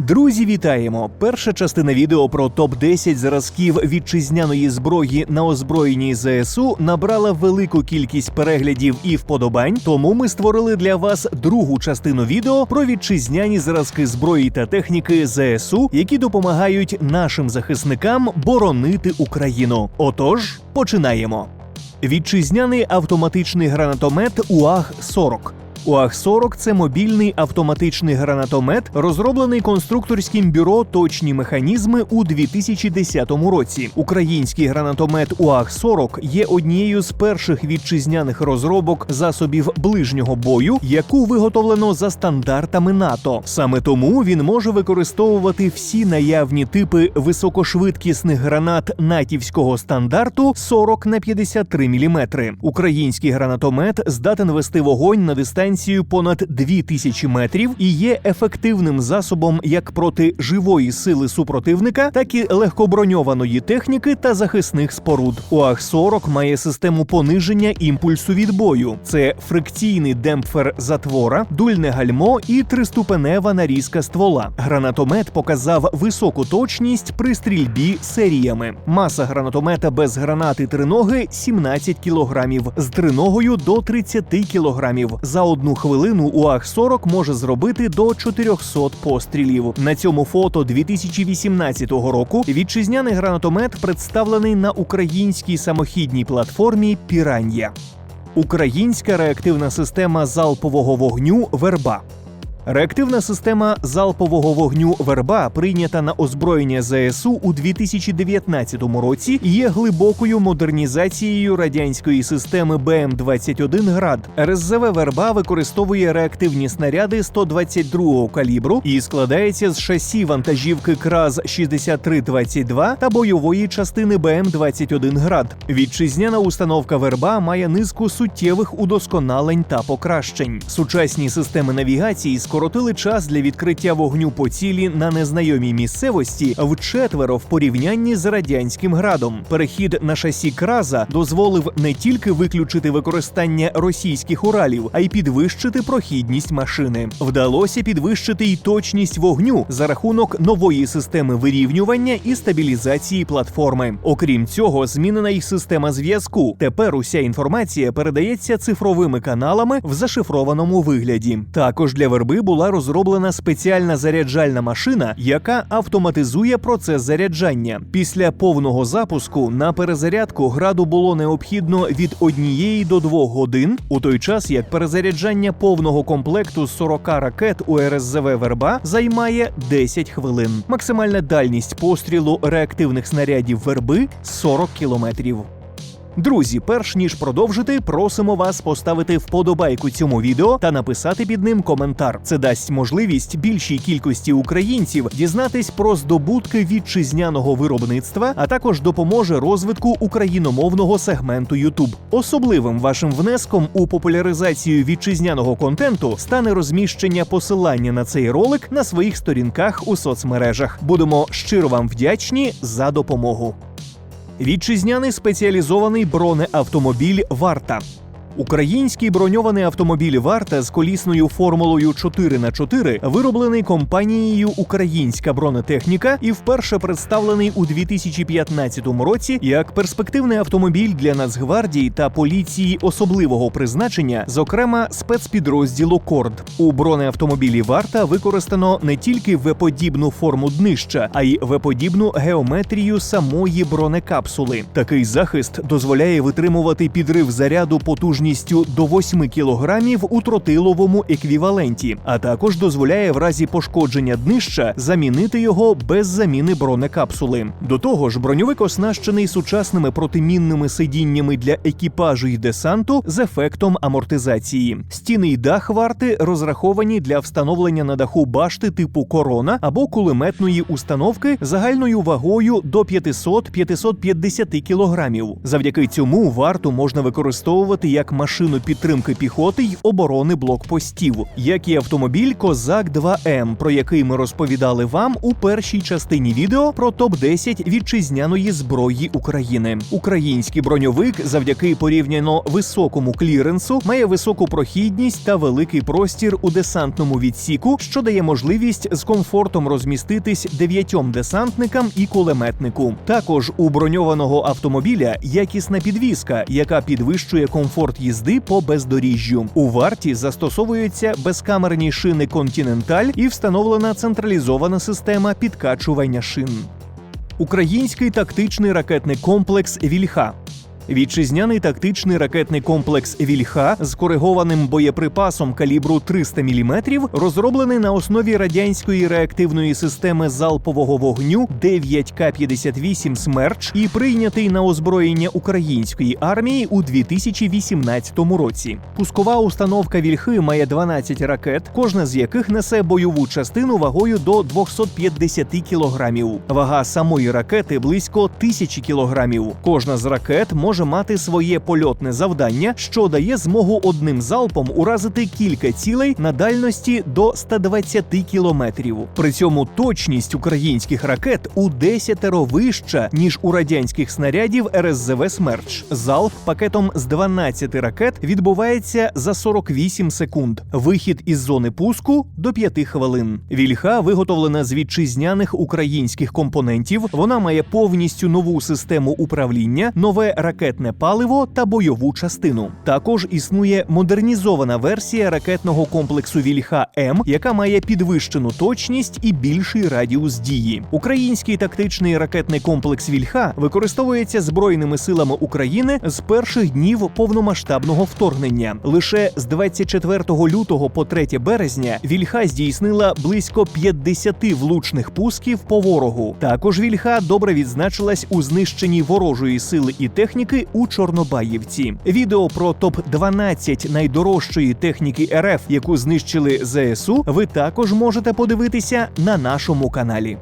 Друзі, вітаємо! Перша частина відео про топ 10 зразків вітчизняної зброї на озброєнні ЗСУ набрала велику кількість переглядів і вподобань. Тому ми створили для вас другу частину відео про вітчизняні зразки зброї та техніки ЗСУ, які допомагають нашим захисникам боронити Україну. Отож, починаємо. Вітчизняний автоматичний гранатомет УАГ-40. УАГ-40 – це мобільний автоматичний гранатомет, розроблений конструкторським бюро Точні механізми у 2010 році. Український гранатомет УАГ-40 є однією з перших вітчизняних розробок засобів ближнього бою, яку виготовлено за стандартами НАТО. Саме тому він може використовувати всі наявні типи високошвидкісних гранат натівського стандарту 40 на 53 мм. Український гранатомет здатен вести вогонь на дистанцію понад 2000 метрів і є ефективним засобом як проти живої сили супротивника, так і легкоброньованої техніки та захисних споруд. УАГ-40 має систему пониження імпульсу відбою. Це фрикційний демпфер затвора, дульне гальмо і триступенева нарізка ствола. Гранатомет показав високу точність при стрільбі серіями. Маса гранатомета без гранати триноги 17 кілограмів, з триногою до 30 кілограмів. За одну хвилину УАГ-40 може зробити до 400 пострілів. На цьому фото 2018 року вітчизняний гранатомет представлений на українській самохідній платформі Піран'я. Українська реактивна система залпового вогню Верба. Реактивна система залпового вогню Верба, прийнята на озброєння ЗСУ у 2019 році, є глибокою модернізацією радянської системи БМ-21 град. РСЗВ Верба використовує реактивні снаряди 122-го калібру і складається з шасі вантажівки КРАЗ 6322 та бойової частини БМ-21 град. Вітчизняна установка Верба має низку суттєвих удосконалень та покращень. Сучасні системи навігації скоротили час для відкриття вогню по цілі на незнайомій місцевості вчетверо в порівнянні з радянським градом. Перехід на шасі краза дозволив не тільки виключити використання російських уралів, а й підвищити прохідність машини. Вдалося підвищити й точність вогню за рахунок нової системи вирівнювання і стабілізації платформи. Окрім цього, змінена й система зв'язку. Тепер уся інформація передається цифровими каналами в зашифрованому вигляді. Також для верби була розроблена спеціальна заряджальна машина, яка автоматизує процес заряджання. Після повного запуску на перезарядку граду було необхідно від однієї до двох годин, у той час як перезаряджання повного комплекту з 40 ракет у РСЗВ Верба займає 10 хвилин. Максимальна дальність пострілу реактивних снарядів верби 40 кілометрів. Друзі, перш ніж продовжити, просимо вас поставити вподобайку цьому відео та написати під ним коментар. Це дасть можливість більшій кількості українців дізнатись про здобутки вітчизняного виробництва, а також допоможе розвитку україномовного сегменту YouTube. Особливим вашим внеском у популяризацію вітчизняного контенту стане розміщення посилання на цей ролик на своїх сторінках у соцмережах. Будемо щиро вам вдячні за допомогу. Вітчизняний спеціалізований бронеавтомобіль Варта. Український броньований автомобіль Варта з колісною формулою 4 х 4 вироблений компанією Українська бронетехніка і вперше представлений у 2015 році як перспективний автомобіль для Нацгвардії та поліції особливого призначення, зокрема спецпідрозділу Корд. У бронеавтомобілі Варта використано не тільки веподібну форму днища, а й веподібну геометрію самої бронекапсули. Такий захист дозволяє витримувати підрив заряду потужністю до 8 кілограмів у тротиловому еквіваленті, а також дозволяє в разі пошкодження днища замінити його без заміни бронекапсули. До того ж, броньовик оснащений сучасними протимінними сидіннями для екіпажу й десанту з ефектом амортизації. Стіни й дах варти розраховані для встановлення на даху башти типу корона або кулеметної установки загальною вагою до 500-550 кілограмів. Завдяки цьому варту можна використовувати як як машину підтримки піхоти й оборони блокпостів, як і автомобіль Козак 2М, про який ми розповідали вам у першій частині відео про топ 10 вітчизняної зброї України. Український броньовик завдяки порівняно високому кліренсу має високу прохідність та великий простір у десантному відсіку, що дає можливість з комфортом розміститись дев'ятьом десантникам і кулеметнику. Також у броньованого автомобіля якісна підвізка, яка підвищує комфорт їзди по бездоріжжю. У варті застосовуються безкамерні шини Континенталь і встановлена централізована система підкачування шин. Український тактичний ракетний комплекс Вільха. Вітчизняний тактичний ракетний комплекс Вільха з коригованим боєприпасом калібру 300 мм розроблений на основі радянської реактивної системи залпового вогню 9К-58 Смерч і прийнятий на озброєння української армії у 2018 році. Пускова установка Вільхи має 12 ракет, кожна з яких несе бойову частину вагою до 250 кілограмів. Вага самої ракети близько 1000 кілограмів. Кожна з ракет може мати своє польотне завдання, що дає змогу одним залпом уразити кілька цілей на дальності до 120 кілометрів. При цьому точність українських ракет у десятеро вища ніж у радянських снарядів РСЗВ Смерч. Залп пакетом з 12 ракет відбувається за 48 секунд. Вихід із зони пуску до 5 хвилин. Вільха виготовлена з вітчизняних українських компонентів. Вона має повністю нову систему управління, нове ракетне паливо та бойову частину. Також існує модернізована версія ракетного комплексу Вільха М, яка має підвищену точність і більший радіус дії. Український тактичний ракетний комплекс Вільха використовується збройними силами України з перших днів повномасштабного вторгнення. Лише з 24 лютого по 3 березня Вільха здійснила близько 50 влучних пусків по ворогу. Також Вільха добре відзначилась у знищенні ворожої сили і техніки у Чорнобаївці. Відео про топ 12 найдорожчої техніки РФ, яку знищили ЗСУ, ви також можете подивитися на нашому каналі.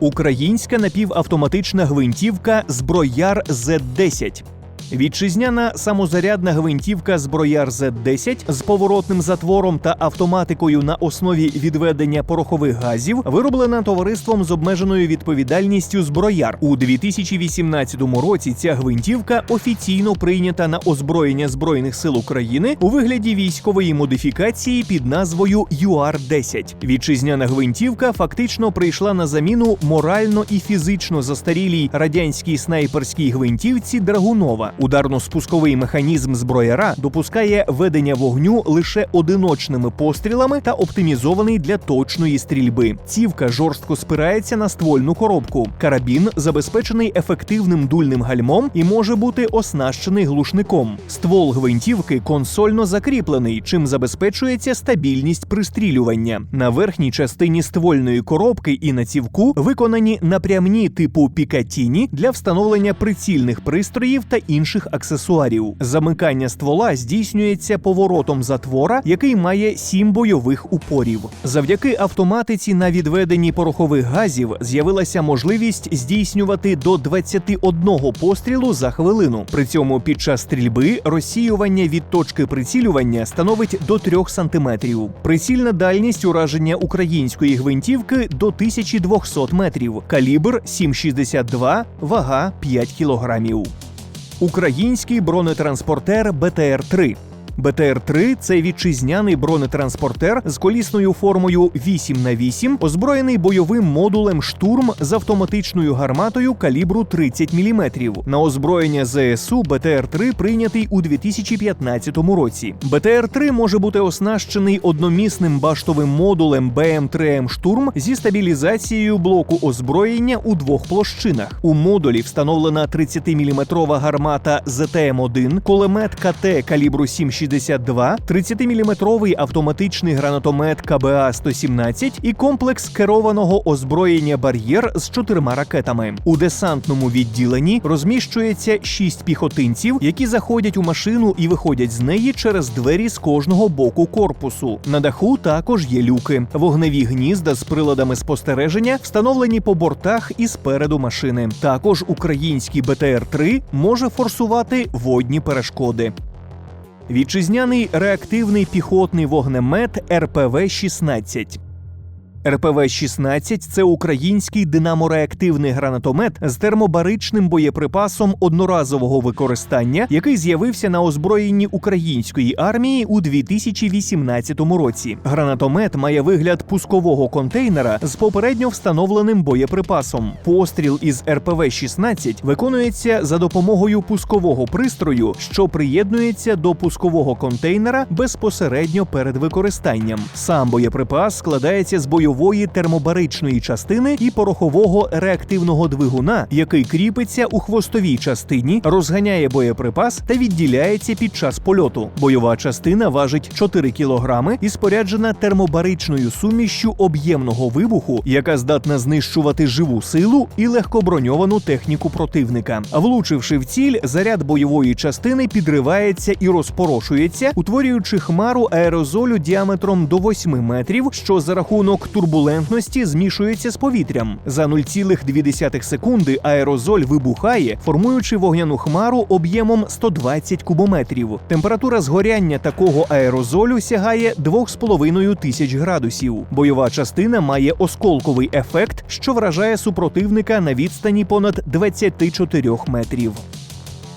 Українська напівавтоматична гвинтівка Зброяр З-10. Вітчизняна самозарядна гвинтівка зброяр З-10 з поворотним затвором та автоматикою на основі відведення порохових газів вироблена товариством з обмеженою відповідальністю зброяр. У 2018 році ця гвинтівка офіційно прийнята на озброєння збройних сил України у вигляді військової модифікації під назвою ЮАР-10. Вітчизняна гвинтівка фактично прийшла на заміну морально і фізично застарілій радянській снайперській гвинтівці Драгунова. Ударно-спусковий механізм зброяра допускає ведення вогню лише одиночними пострілами та оптимізований для точної стрільби. Цівка жорстко спирається на ствольну коробку. Карабін забезпечений ефективним дульним гальмом і може бути оснащений глушником. Ствол гвинтівки консольно закріплений, чим забезпечується стабільність пристрілювання. На верхній частині ствольної коробки і на цівку виконані напрямні типу Пікатіні для встановлення прицільних пристроїв та аксесуарів. Замикання ствола здійснюється поворотом затвора, який має сім бойових упорів. Завдяки автоматиці на відведенні порохових газів з'явилася можливість здійснювати до 21 пострілу за хвилину. При цьому під час стрільби розсіювання від точки прицілювання становить до 3 см. Прицільна дальність ураження української гвинтівки до 1200 метрів. Калібр 7,62, вага 5 кілограмів. Український бронетранспортер БТР-3. БТР-3 – це вітчизняний бронетранспортер з колісною формою 8 на 8 озброєний бойовим модулем штурм з автоматичною гарматою калібру 30 мм. На озброєння ЗСУ БТР-3 прийнятий у 2015 році. БТР-3 може бути оснащений одномісним баштовим модулем БМ-3М штурм зі стабілізацією блоку озброєння у двох площинах. У модулі встановлена 30-мм гармата ЗТМ-1, кулемет КТ калібру 7,62, 30-мм автоматичний гранатомет КБА-117 і комплекс керованого озброєння бар'єр з чотирма ракетами. У десантному відділенні розміщується шість піхотинців, які заходять у машину і виходять з неї через двері з кожного боку корпусу. На даху також є люки. Вогневі гнізда з приладами спостереження встановлені по бортах і спереду машини. Також український БТР-3 може форсувати водні перешкоди. Вітчизняний реактивний піхотний вогнемет РПВ-16. РПВ-16 – це український динамореактивний гранатомет з термобаричним боєприпасом одноразового використання, який з'явився на озброєнні української армії у 2018 році. Гранатомет має вигляд пускового контейнера з попередньо встановленим боєприпасом. Постріл із РПВ-16 виконується за допомогою пускового пристрою, що приєднується до пускового контейнера безпосередньо перед використанням. Сам боєприпас складається з бойового бойової термобаричної частини і порохового реактивного двигуна, який кріпиться у хвостовій частині, розганяє боєприпас та відділяється під час польоту. Бойова частина важить 4 кілограми і споряджена термобаричною сумішшю об'ємного вибуху, яка здатна знищувати живу силу і легкоброньовану техніку противника. Влучивши в ціль, заряд бойової частини підривається і розпорошується, утворюючи хмару аерозолю діаметром до 8 метрів, що за рахунок турбулентності турбулентності змішується з повітрям. За 0,2 секунди аерозоль вибухає, формуючи вогняну хмару об'ємом 120 кубометрів. Температура згоряння такого аерозолю сягає 2,5 тисяч градусів. Бойова частина має осколковий ефект, що вражає супротивника на відстані понад 24 метрів.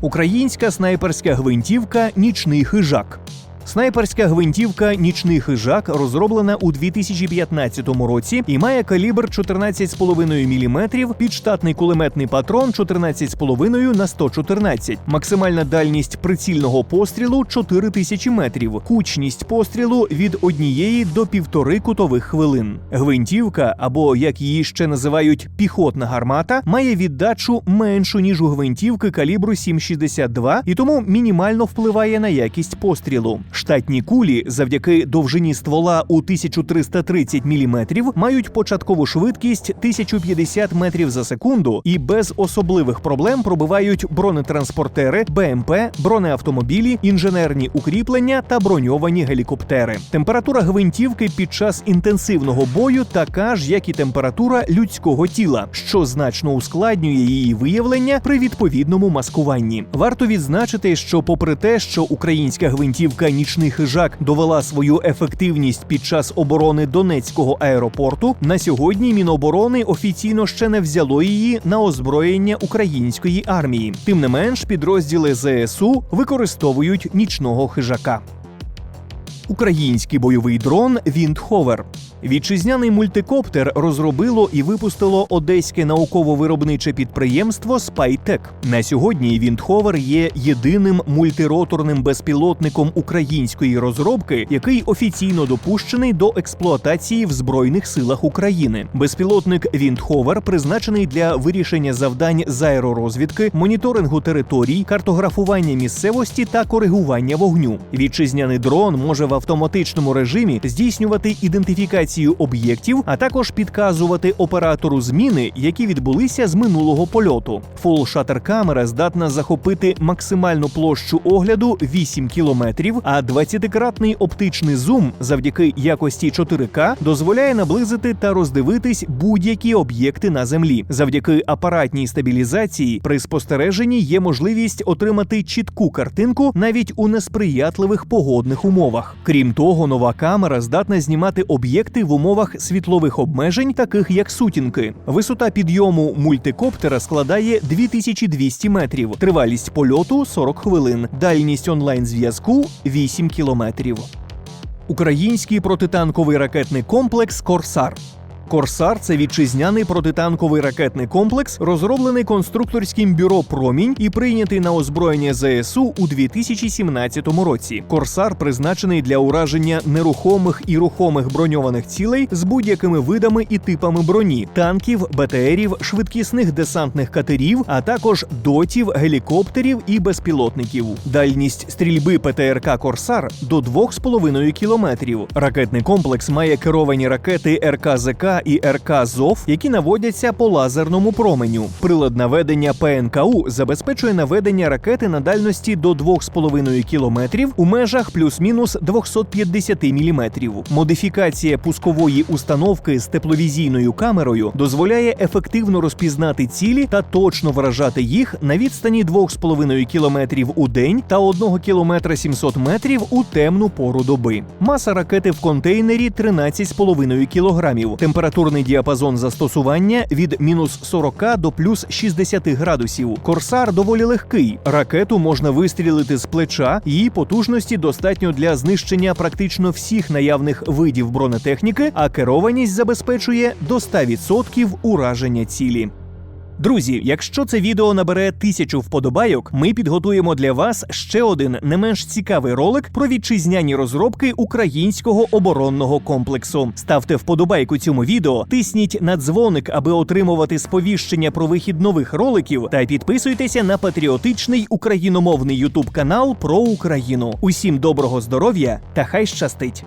Українська снайперська гвинтівка Нічний хижак. Снайперська гвинтівка Нічний хижак розроблена у 2015 році і має калібр 14,5 мм, підштатний кулеметний патрон 14,5 на 114, максимальна дальність прицільного пострілу 4000 метрів, кучність пострілу від однієї до півтори кутових хвилин. Гвинтівка, або як її ще називають піхотна гармата, має віддачу меншу ніж у гвинтівки калібру 7,62 і тому мінімально впливає на якість пострілу. Штатні кулі завдяки довжині ствола у 1330 мм мають початкову швидкість 1050 метрів за секунду і без особливих проблем пробивають бронетранспортери, БМП, бронеавтомобілі, інженерні укріплення та броньовані гелікоптери. Температура гвинтівки під час інтенсивного бою така ж, як і температура людського тіла, що значно ускладнює її виявлення при відповідному маскуванні. Варто відзначити, що, попри те, що українська гвинтівка ніч нічний хижак довела свою ефективність під час оборони Донецького аеропорту, на сьогодні Міноборони офіційно ще не взяло її на озброєння української армії. Тим не менш, підрозділи ЗСУ використовують нічного хижака. Український бойовий дрон Віндховер. Вітчизняний мультикоптер розробило і випустило одеське науково-виробниче підприємство Спайтек. На сьогодні Віндховер є єдиним мультироторним безпілотником української розробки, який офіційно допущений до експлуатації в Збройних силах України. Безпілотник Віндховер призначений для вирішення завдань з аеророзвідки, моніторингу територій, картографування місцевості та коригування вогню. Вітчизняний дрон може в автоматичному режимі здійснювати ідентифікацію об'єктів, а також підказувати оператору зміни, які відбулися з минулого польоту. Фул шатер камера здатна захопити максимальну площу огляду 8 кілометрів, а 20-кратний оптичний зум завдяки якості 4К дозволяє наблизити та роздивитись будь-які об'єкти на землі. Завдяки апаратній стабілізації при спостереженні є можливість отримати чітку картинку навіть у несприятливих погодних умовах. Крім того, нова камера здатна знімати об'єкти в умовах світлових обмежень, таких як сутінки. Висота підйому мультикоптера складає 2200 метрів, тривалість польоту 40 хвилин, дальність онлайн зв'язку 8 кілометрів. Український протитанковий ракетний комплекс Корсар. Корсар це вітчизняний протитанковий ракетний комплекс, розроблений конструкторським бюро Промінь і прийнятий на озброєння ЗСУ у 2017 році. Корсар призначений для ураження нерухомих і рухомих броньованих цілей з будь-якими видами і типами броні, танків, БТРів, швидкісних десантних катерів, а також дотів, гелікоптерів і безпілотників. Дальність стрільби ПТРК Корсар до 2,5 кілометрів. Ракетний комплекс має керовані ракети РКЗК і РК ЗОВ, які наводяться по лазерному променю. Прилад наведення ПНКУ забезпечує наведення ракети на дальності до 2,5 кілометрів у межах плюс-мінус 250 мм. Модифікація пускової установки з тепловізійною камерою дозволяє ефективно розпізнати цілі та точно вражати їх на відстані 2,5 кілометрів у день та 1 кілометра 700 метрів у темну пору доби. Маса ракети в контейнері 13,5 кілограмів. Температурний діапазон застосування від мінус 40 до плюс 60 градусів. Корсар доволі легкий. Ракету можна вистрілити з плеча. Її потужності достатньо для знищення практично всіх наявних видів бронетехніки, а керованість забезпечує до 100% ураження цілі. Друзі, якщо це відео набере тисячу вподобайок, ми підготуємо для вас ще один не менш цікавий ролик про вітчизняні розробки українського оборонного комплексу. Ставте вподобайку цьому відео, тисніть на дзвоник, аби отримувати сповіщення про вихід нових роликів, та підписуйтеся на патріотичний україномовний ютуб канал про Україну. Усім доброго здоров'я та хай щастить!